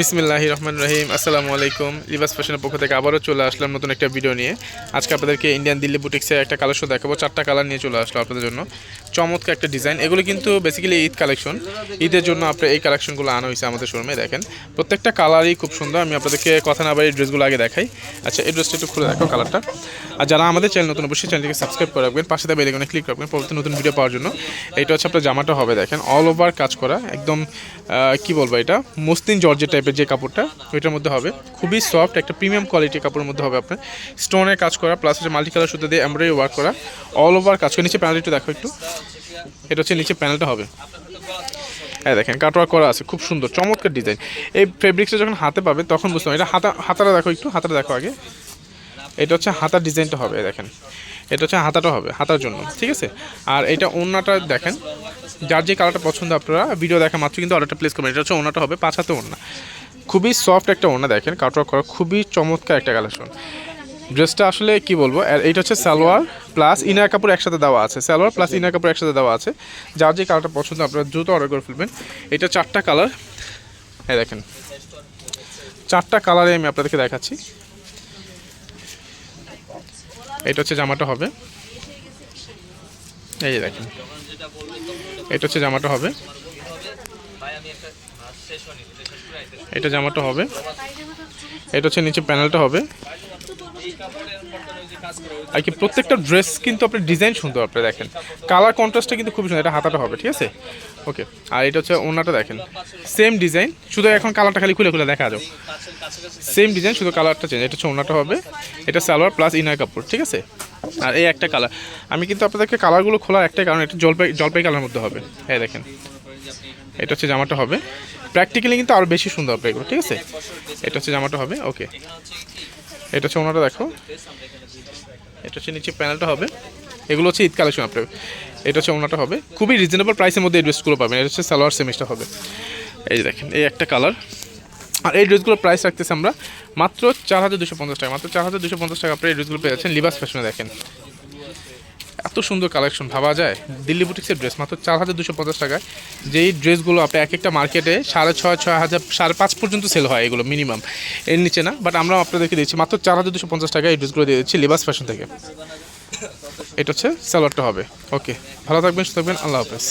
বিসমিল্লাহ রহমান রহিম। আসসালামু আলাইকুম। লিবাস ফ্যাশনের পক্ষ থেকে আবারও চলে আসলাম নতুন একটা ভিডিও নিয়ে। আজকে আপনাদেরকে ইন্ডিয়ান দিল্লি বুটিক্সের একটা কালেকশন দেখাবো। চারটা কালার নিয়ে চলে আসলো আপনাদের জন্য। চমৎকার একটা ডিজাইন এগুলো কিন্তু বেসিক্যালি ঈদ কালেকশন ঈদের জন্য আপনার এই কালেকশনগুলো আনা হয়েছে আমাদের শোরুমে দেখেন। প্রত্যেকটা কালারই খুব সুন্দর। আমি আপনাদেরকে কথা না বাড়ি ড্রেসগুলো আগে দেখাই। আচ্ছা এই ড্রেসটা একটু খুলে দেখো কালারটা আর যারা আমাদের চ্যানেল নতুন, অবশ্যই চ্যানেলটিকে সাবস্ক্রাইব করে রাখবেন। পাশে দেবে বেলেগনে ক্লিক রাখবেন পরবর্তী নতুন ভিডিও পাওয়ার জন্য। এটা হচ্ছে আপনার জামাটা হবে, দেখেন। অল ওভার কাজ করা। একদম কি বলব এটা? মসলিন জর্জের টাইপের যে কাপড়টা, ওইটার মধ্যে হবে। খুবই সফট একটা প্রিমিয়াম কোয়ালিটির কাপড়ের মধ্যে হবে আপনার। স্টোনের কাজ করা প্লাস হচ্ছে মাল্টি কালার সুতো দিয়ে এমব্রয়ডারি ওয়ার্ক করা। অল ওভার কাজ করে। নিচে প্যানেলটা একটু দেখো একটু। এটা হচ্ছে নিচে প্যানেলটা হবে। হ্যাঁ দেখেন কাটওয়ার্ক করা আছে, খুব সুন্দর, চমৎকার ডিজাইন এই ফেব্রিক্সটা যখন হাতে পাবে, তখন বুঝতে হবে এটা হাতা, হাতাটা দেখো একটু, হাতাটা দেখো আগে। এটা হচ্ছে হাতার ডিজাইনটা হবে দেখেন। এটা হচ্ছে হাতাটা হবে, হাতার জন্য, ঠিক আছে? আর এটা ওড়নাটা দেখেন। যার যে কালারটা পছন্দ আপনারা ভিডিও দেখা মাত্র কিন্তু অর্ডারটা প্লেস করবেন। এটা হচ্ছে ওড়নাটা হবে পাঁচ হাতে ওড়না। খুবই সফট একটা ওড়না দেখেন, কাটওয়ার্ক করা খুবই চমৎকার একটা কালেকশন ড্রেসটা আসলে কি বলব এইটা হচ্ছে সালোয়ার প্লাস ইনার কাপড় একসাথে দেওয়া আছে, সালোয়ার প্লাস ইনার কাপড় একসাথে দেওয়া আছে। যার যে কালারটা পছন্দ, আপনারা দ্রুত অর্ডার করে ফেলবেন। এটা চারটা কালার হ্যাঁ দেখেন, চারটা কালারে আমি আপনাদেরকে দেখাচ্ছি। এটা হচ্ছে জামাটা হবে। এই দেখেন, এটা হচ্ছে জামাটা হবে। এটা জামাটা হবে। এটা হচ্ছে নিচে প্যানেলটা হবে। আর কি প্রত্যেকটা ড্রেস কিন্তু আপনার ডিজাইন সুন্দর আপনি দেখেন। কালার কন্ট্রাস্টটা কিন্তু খুবই সুন্দর, এটা হাতাটা হবে, ঠিক আছে? ওকে আর এটা হচ্ছে ওনাটা দেখেন। সেম ডিজাইন শুধু এখন কালারটা খালি খুলে খুলে দেখা যাও সেম ডিজাইন শুধু কালারটা চেঞ্জ এটা হচ্ছে ওনাটা হবে। এটা সালোয়ার প্লাস ইনার কাপড়, ঠিক আছে? আর এই একটা কালার আমি কিন্তু আপনাদেরকে কালারগুলো খোলার একটাই কারণ, এটা জলপাই জলপাই কালার মধ্যে হবে। হ্যাঁ দেখেন, এটা হচ্ছে জামাটা হবে। প্র্যাকটিক্যালি কিন্তু আরও বেশি সুন্দর হবে এগুলো, ঠিক আছে? এটা হচ্ছে জামাটা হবে ওকে এটা হচ্ছে ওনাটা, দেখো। এটা হচ্ছে নিচে প্যানেলটা হবে। এগুলো হচ্ছে ঈদ কালেকশন আপনার। এটা হচ্ছে ওনাটা হবে। খুবই রিজনেবল প্রাইসের মধ্যে এই ড্রেসগুলো পাবেন। এটা হচ্ছে সালোয়ার সেমিসটা হবে। এই দেখেন, এই একটা কালার আর এই ড্রেসগুলোর প্রাইস রাখতেছি আমরা মাত্র চার হাজার দুশো পঞ্চাশ টাকা। মাত্র চার হাজার দুশো পঞ্চাশ টাকা আপনি এই ড্রেসগুলো পেয়ে যাচ্ছেন লিবাস ফ্যাশনে দেখেন। এত সুন্দর কালেকশন ভাবা যায়? দিল্লি বুটিক্সের ড্রেস মাত্র চার হাজার দুশো পঞ্চাশ টাকায়। যেই ড্রেসগুলো আপনি এক একটা মার্কেটে সাড়ে ছয় ছয় হাজার, সাড়ে পাঁচ পর্যন্ত সেল হয় এগুলো মিনিমাম এর নিচে না বাট আমরা আপনাদেরকে দিচ্ছি মাত্র চার হাজার দুশো পঞ্চাশ টাকায় এই ড্রেসগুলো দিয়ে দিচ্ছি লিবাস ফ্যাশন থেকে। এটা হচ্ছে স্যালোয়ারটা হবে। ওকে ভালো থাকবেন, সুস্থ থাকবেন, আল্লাহ হাফেজ।